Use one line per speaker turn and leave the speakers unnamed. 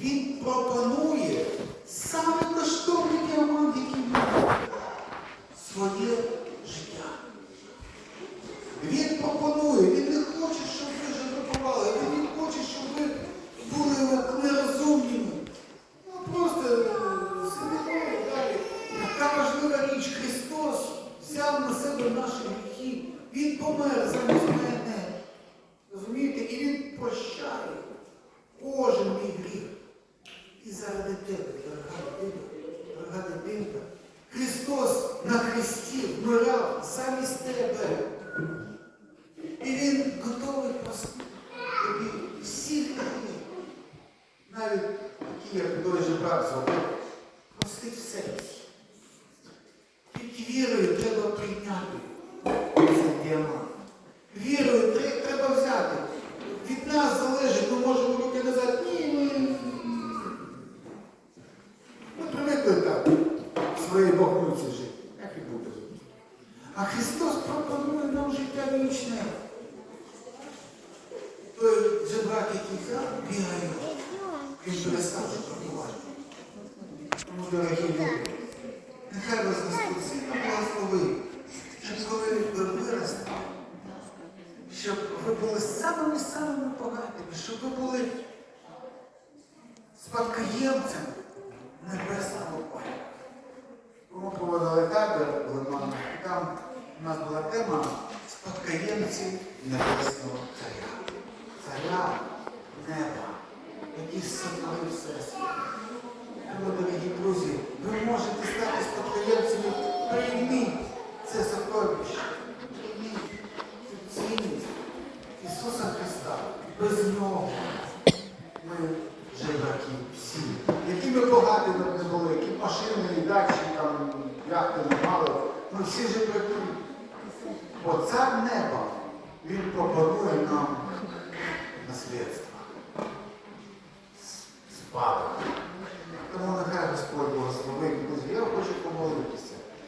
Він пропонує саме коштовний діамант, який має своє життя. Він пропонує, він не хоче, щоб ви жартували, він не хоче, щоб ви були нерозумніми. Ну просто е, далі. Яка важлива річ, Христос взяв на себе наші гріхи. Він помер замість мене. Розумієте? І Він прощає кожен мій. І заради тебе, дорога дитина, дорога дитинка, Христос на Христі вмирав замість тебе. І Він готовий простити тобі всі гріхи. Навіть такі, як той же брат зробив, простить все. Тільки вірою треба прийняти цей діамант. Вірою треба взяти. Від нас залежить, ми можемо руки назад. Ні, ми, ми привикли так в своїй богниці жити. Як і буде. А Христос пропонує нам життя вічне. Той жебрак, який взяв, бігає, він перестав жартувати. Тому, дорогі люди, нехай вас Господь сильно благословить, щоб коли ви виросте, щоб ви були самими-самими багатими, щоб ви були спадкоємцем там у нас була тема спадкоємці Небесного Царя. Царя неба, який сотворив всесвіт. Тому, дорогі друзі, ви можете стати спадкоємцями, прийміть це сокровище. Прийміть цю Ісуса Христа. Без нього ми жебраки всі. Які ми багаті не були, які машини і дачі, там, яхти всі жебраки. Бо цар неба, він пропонує нам